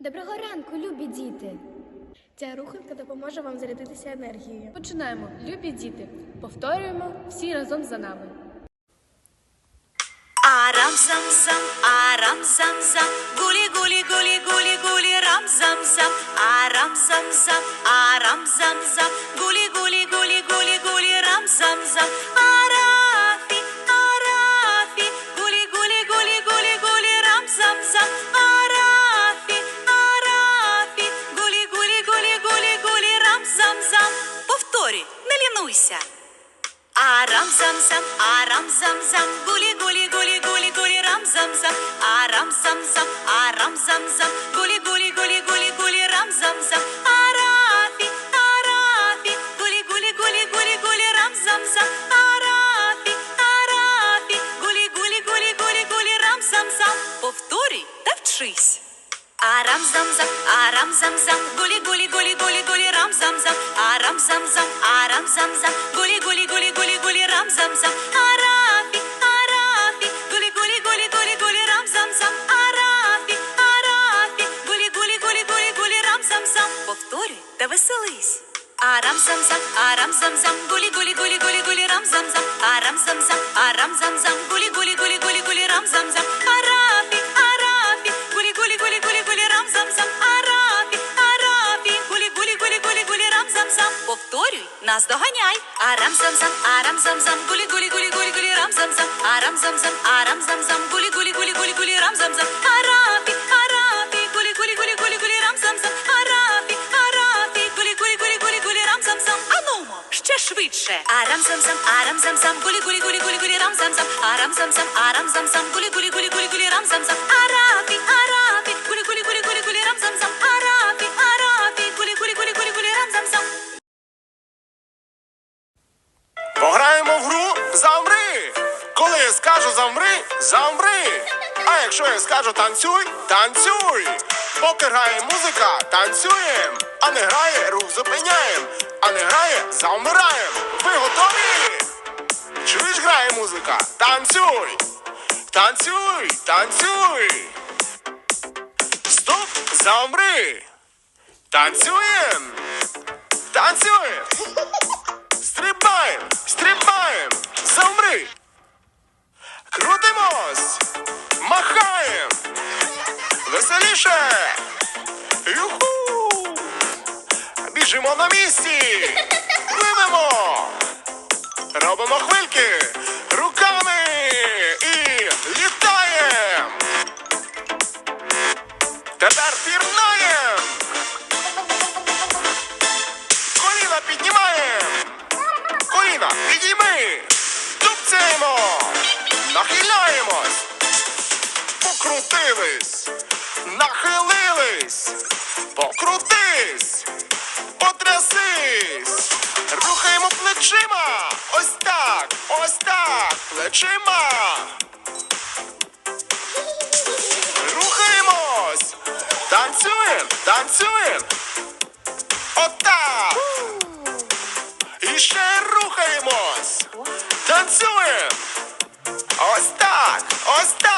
Доброго ранку, любі діти! Ця руханка допоможе вам зарядитися енергією. Починаємо, любі діти. Повторюємо всі разом за нами. Арам зам зам, арам зам зам, гулі гулі гулі гулі гулі рам зам зам, арам зам зам, арам зам зам, гулі гулі гулі гулі гулі рам зам зам, арам зам зам, арам зам зам, гулі гулі гулі гулі гулі рам зам зам, арафі, арафі, гулі гулі гулі гулі гулі рам зам зам, арафі, арафі, гулі гулі гулі гулі гулі рам зам зам. Повторюй та вчись. Арам зам зам, арам зам зам, гулі гулі гулі гулі гулі рам зам зам, арам зам зам, арам зам зам, гулі гулі гулі гулі гулі рам зам зам, арафі, Арам зам зам, арам зам зам, гулі гулі гулі гулі гулі рам зам зам, арам зам зам, арам зам зам, гулі гулі гулі гулі гулі рам зам зам, арафі, арафі, гулі гулі гулі гулі гулі рам зам зам, арафі, арафі, гулі гулі гулі гулі гулі рам зам зам. Повторюй, нас доганяй. Арам зам зам, арам зам зам, гулі гулі гулі гулі гулі рам зам зам, арам зам зам, арам зам зам, гулі гулі гулі гулі гулі рам зам зам, арафі, швидше. Арам зам зам, арам зам зам, гулі гулі гулі гулі гулі рам зам зам, арам зам зам, арам зам зам, гулі гулі гулі гулі гулі рам зам зам, арафі, арафі, гулі гулі гулі гулі гулі рам зам зам, арафі, арафі, гулі гулі гулі гулі гулі рам зам зам. Пограємо в гру замри. Коли я скажу замри, замри. А якщо я скажу танцюй, танцюй. Поки грає музика, танцюєм. А не грає, рух зупиняєм. А не грає, замираєм. Ви готові? Чуєш, грає музика? Танцюй. Танцюй, танцюй. Стоп, замри. Танцюєм. Танцюєм. Стрибаєм, стрибаєм, замри. Крутимось, махаєм. Веселіше. Юху. Біжимо на місці. Пливемо. Робимо хвильки руками і літаєм. Тепер пірнаєм. Коліна піднімаєм. Коліна, підійми! Тупцяємо! Нахиляємось! Покрутились! Нахилились! Покрутись! Потрясись! Рухаємо плечима! Ось так! Ось так! Плечима! Рухаємось! Танцюємо! Танцюємо! Отак! І ще рухаємось. Танцюємо. Ось так. Ось так.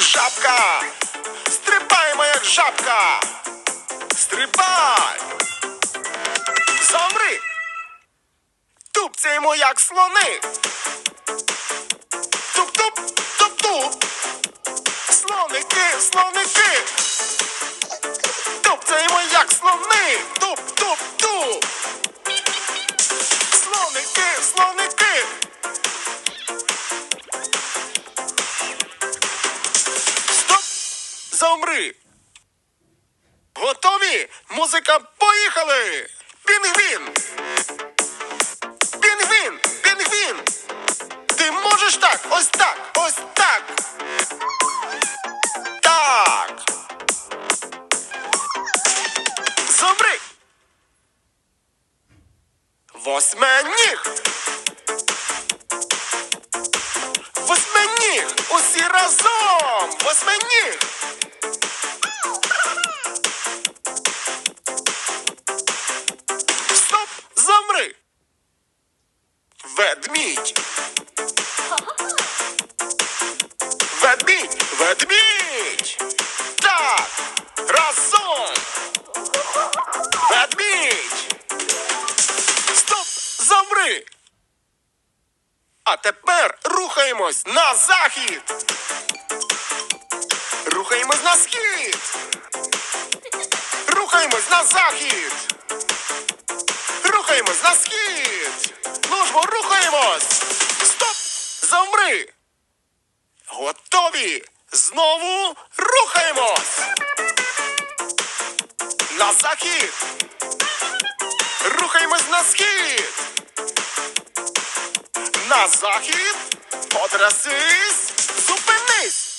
Жабка! Стрибаємо, як жабка! Стрибай! Замри! Тупцяємо, як слони! Туп-туп! Туп-туп! Слоники, слоники! Тупцяємо, як слони! Туп-туп-туп! Погнали! Пінгвін! Пінгвін! Пінгвін! Ти можеш так! Ось так! Ось так! Так! Зобри! Восьминіг! Восьминіг! Усі разом! Восьминіг! Стоп! Замри! Ведмідь! Ведмідь! Ведмідь! Так! Разом! Ведмідь! Стоп! Замри! А тепер рухаємось на захід! Рухаємось на схід! Рухаємось на захід! Рухаємось на схід! Ну ж рухаємось! Стоп! Замри! Готові! Знову рухаємось! На захід! Рухаємось на схід! На захід! Потрясись! Зупинись!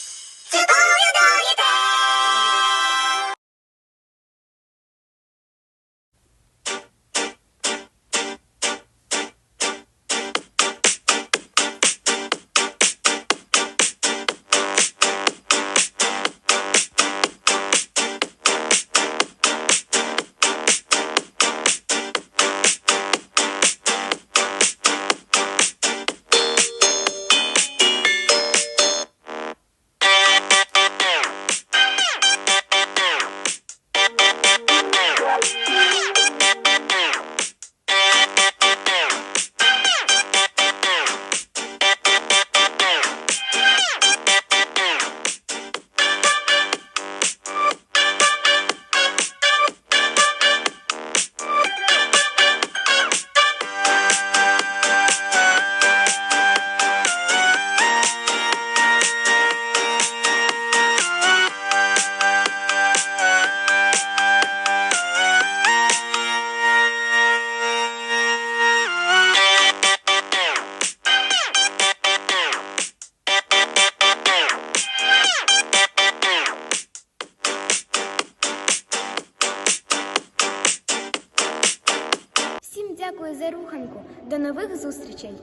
Дякую за руханку. До нових зустрічей!